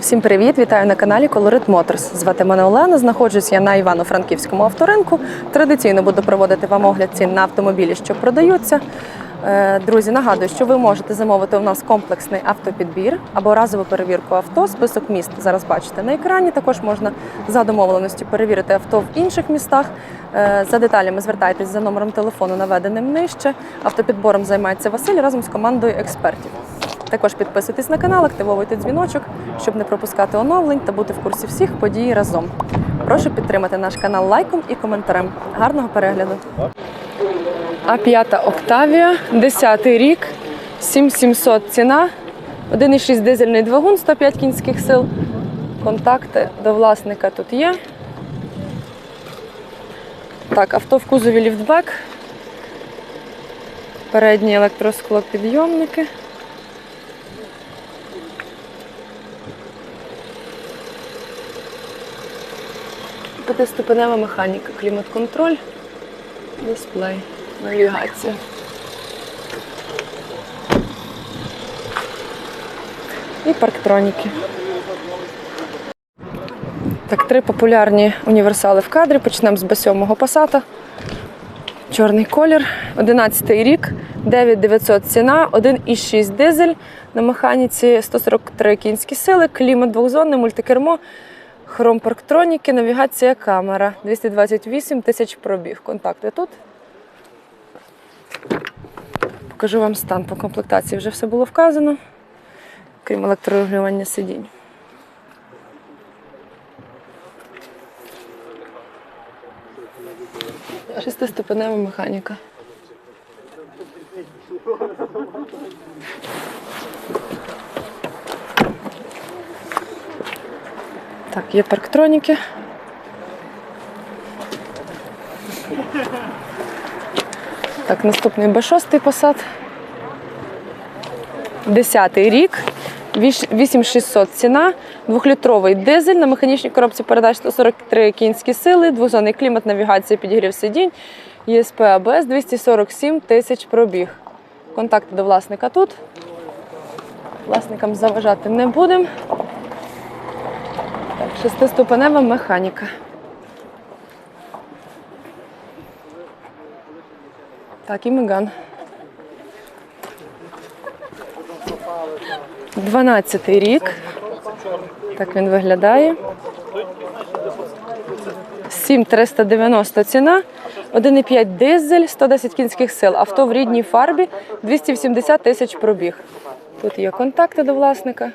Всім привіт! Вітаю на каналі Colorit Motors. Звати мене Олена. Знаходжусь я на Івано-Франківському авторинку. Традиційно буду проводити вам огляд цін на автомобілі, що продаються. Е, Друзі, нагадую, що ви можете замовити у нас комплексний автопідбір або разову перевірку авто. Список міст зараз бачите на екрані. Також можна за домовленості перевірити авто в інших містах. Е, За деталями звертайтесь за номером телефону, наведеним нижче. Автопідбором займається Василь разом з командою експертів. Також підписуйтесь на канал, активовуйте дзвіночок, щоб не пропускати оновлень та бути в курсі всіх подій разом. Прошу підтримати наш канал лайком і коментарем. Гарного перегляду! А5 Октавія, 10 рік, 7700 ціна, 1,6 дизельний двигун, 105 кінських сил. Контакти до власника тут є. Так, авто в кузові ліфтбек. Передні електросклопідйомники. П'ятиступенева механіка, клімат-контроль, дисплей, навігація. І парктроніки. Так, три популярні універсали в кадрі. Почнемо з B7 Passat. Чорний колір, 11 рік, 9900 ціна, 1,6 дизель на механіці 143 кінські сили, клімат двохзонний, мультикермо, хром парктроніки, навігація, камера. 228 тисяч пробіг. Контакти тут. Покажу вам стан по комплектації. Вже все було вказано, крім електрорегулювання сидінь. Шестиступенева механіка. Так, є парктроніки. Так, наступний Б6 посад. Десятий рік. 8600 ціна, двохлітровий дизель на механічній коробці передач 143 кінські сили, двозонний клімат, навігація, підігрів сидінь, ЄСП АБС 247 тисяч пробіг. Контакти до власника тут. Власникам заважати не будемо. Шестиступенева механіка. Так, і Меган. 12 рік. Так він виглядає. 7390 ціна. 1,5 дизель, 110 кінських сил. Авто в рідній фарбі, 280 тисяч пробіг. Тут є контакти до власника.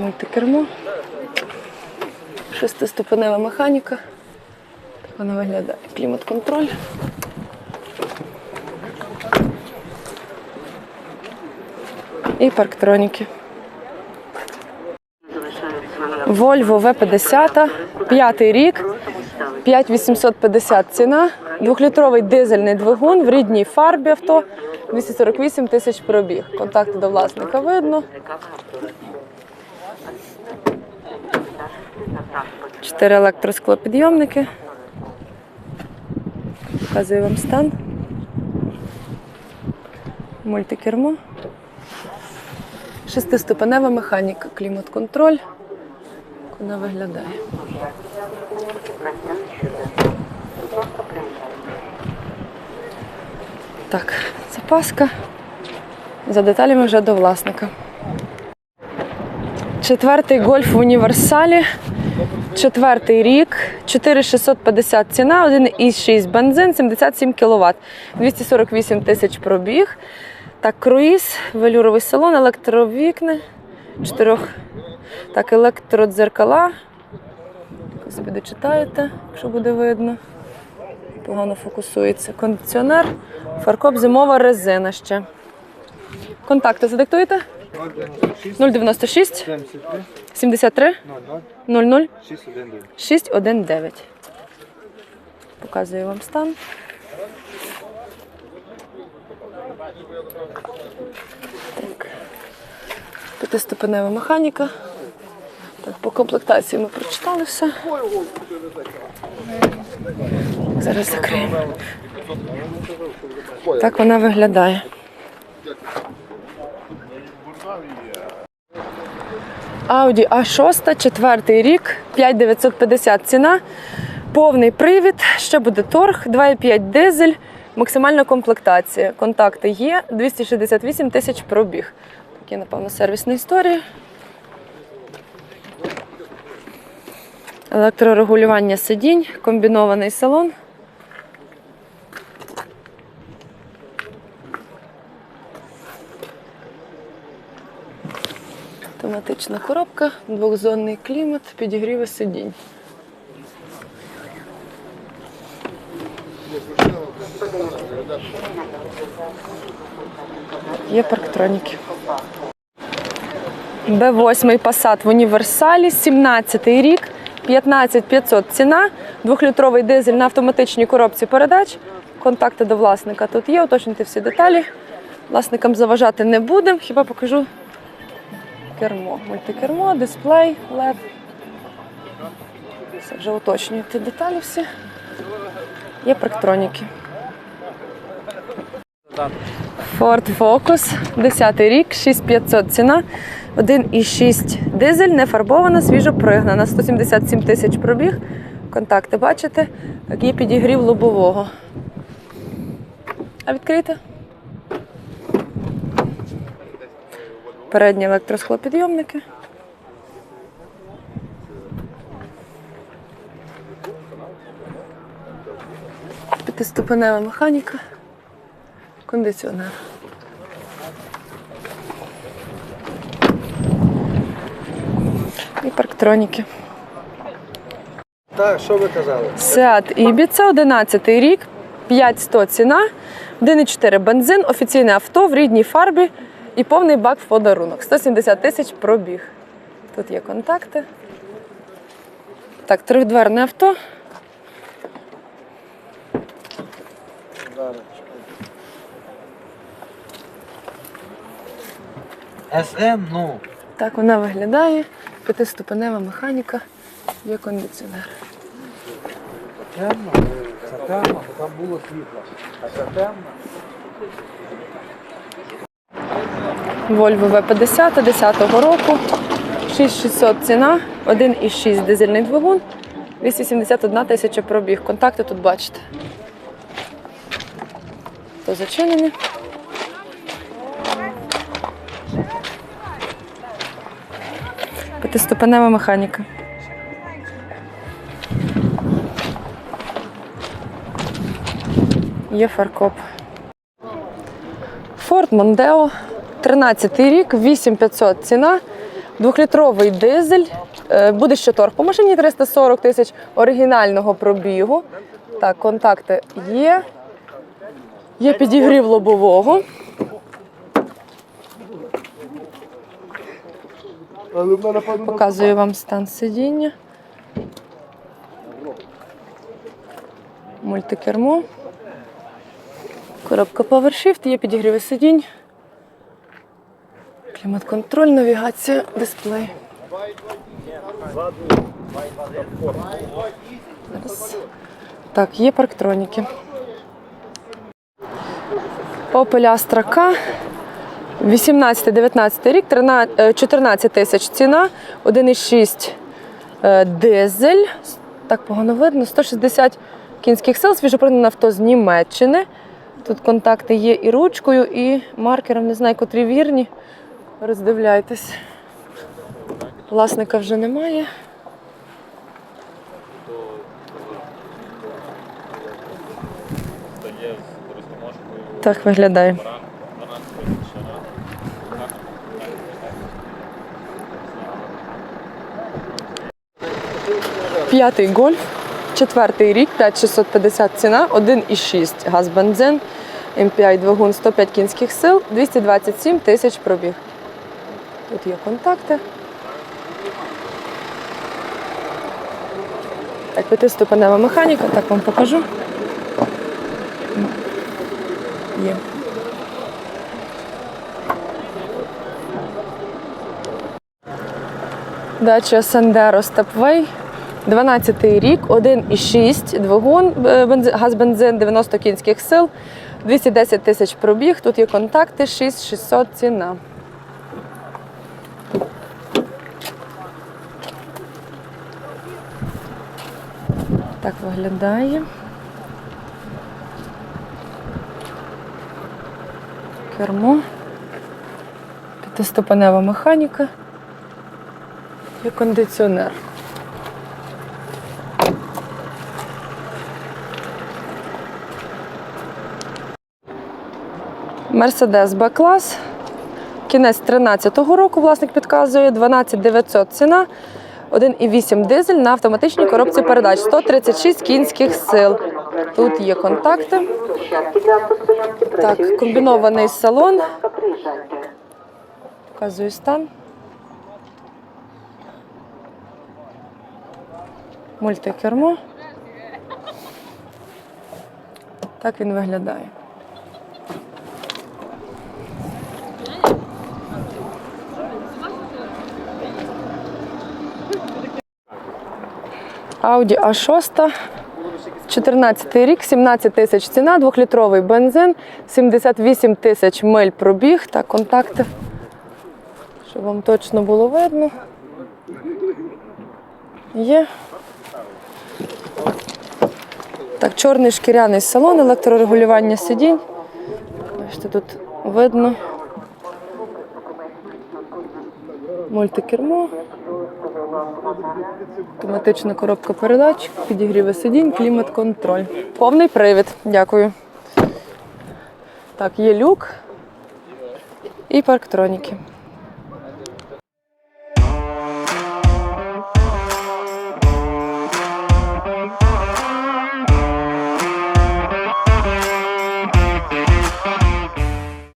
Мультикермо. Шестиступенева механіка. Так вона виглядає. Клімат-контроль. І парктроніки. Volvo V50, п'ятий рік, 5850 ціна, двохлітровий дизельний двигун в рідній фарбі авто, 248 тисяч пробіг. Контакти до власника видно. Чотири електросклопідйомники. Показую вам стан. Мультикермо. Шестиступенева механіка, клімат-контроль. Вона виглядає. Так, запаска. За деталями вже до власника. Четвертий гольф в універсалі. Четвертий рік, 4650 ціна, 1,6 бензин, 77 кВт, 248 тисяч пробіг. Так, круїз, велюровий салон, електровікни, чотирьох. Так, електродзеркала. Собі дочитаєте, якщо буде видно. Погано фокусується. Кондиціонер, фаркоп, зимова резина ще. Контакти задиктуєте? 096 73 73 00 00 619. 619. Показую вам стан. Так. П'ятиступенева механіка. Так, по комплектації ми прочитали все. Зараз закриємо. Так вона виглядає. Audi A6, четвертий рік, 5950 ціна, повний привід, ще буде торг, 2,5 дизель, максимальна комплектація. Контакти є, 268 тисяч пробіг. Такі, напевно, сервісна історія. Електрорегулювання сидінь, комбінований салон. Автоматична коробка, двохзонний клімат, підігріви сидінь. Є парктроніки. Б8 Passat в універсалі, 17-й рік, 15500 ціна, двохлітровий дизель на автоматичній коробці передач. Контакти до власника тут є, уточнюйте всі деталі. Власникам заважати не будемо, хіба покажу кермо. Мультикермо, дисплей, LED. Все вже уточнюєте деталі всі. Є парктроніки. Ford Focus, 10 рік, 6500 ціна, 1,6 дизель, не фарбована, свіжо пригнана, 177 тисяч пробіг. Контакти бачите, є підігрів лобового. А відкрийте. Передні електросклопідйомники. П'ятиступенева механіка. Кондиціонер. І парктроніки. Так, що ви казали? Seat Ibiza, 11 рік, 5100 ціна, 1,4 бензин, офіційне авто в рідній фарбі і повний бак в подарунок. 170 тисяч пробіг. Тут є контакти. Так, трьохдверне авто. СМ, ну. Так вона виглядає. П'ятиступенева механіка, є кондиціонер. Темно. Це темно, бо там було світло. А це темно. Volvo V50 10-го року. 6600 ціна, 1,6 дизельний двигун, 271 тисяча пробіг. Контакти тут бачите. То зачинені. П'ятиступенева механіка. Є фаркоп. Ford Mondeo, 13 рік, 8500 ціна, двохлітровий дизель. Е, Буде ще торг по машині 340 тисяч оригінального пробігу. Так, контакти є. Є підігрів лобового. Показую вам стан сидіння. Мультикермо. Коробка PowerShift, є підігріви сидінь. Клімат-контроль, навігація, дисплей. Зараз. Так, є парктроніки. Opel Astra K. 18-19 рік, 13 е, 14 тисяч ціна, 1,6 е, дизель. Так погано видно, 160 кінських сил, свіжопринене авто з Німеччини. Тут контакти є і ручкою, і маркером, не знаю, котрі вірні. Роздивляйтесь. Власника вже немає. Так виглядає. П'ятий гольф, четвертий рік, 5650 ціна, 1,6 газ бензин, MPI двигун 105 кінських сил, 227 тисяч пробіг. Тут є контакти. Так, п'ятиступенева механіка, так вам покажу. Є. Дача Сандеро Степвей. 12 рік, 1,6 двигун, е, бензи- газ-бензин, 90 кінських сил, 210 тисяч пробіг. Тут є контакти, 6600 ціна. Так виглядає. Кермо. П'ятиступенева механіка і кондиціонер. Мерседес Б-клас. Кінець 13-го року власник підказує 12 900 ціна. 1,8 дизель на автоматичній коробці передач. 136 кінських сил. Тут є контакти. Так, комбінований салон. Показую стан. Мультикермо. Так він виглядає. Audi A6, 14 рік, 17 тисяч ціна, 2-літровий бензин, 78 тисяч миль пробіг та контакти, щоб вам точно було видно. Є. Так, чорний шкіряний салон, електрорегулювання сидінь. Бачите, тут видно. Мультикермо. Автоматична коробка передач, підігріви сидінь, клімат-контроль. Повний привід. Дякую. Так, є люк і парктроніки.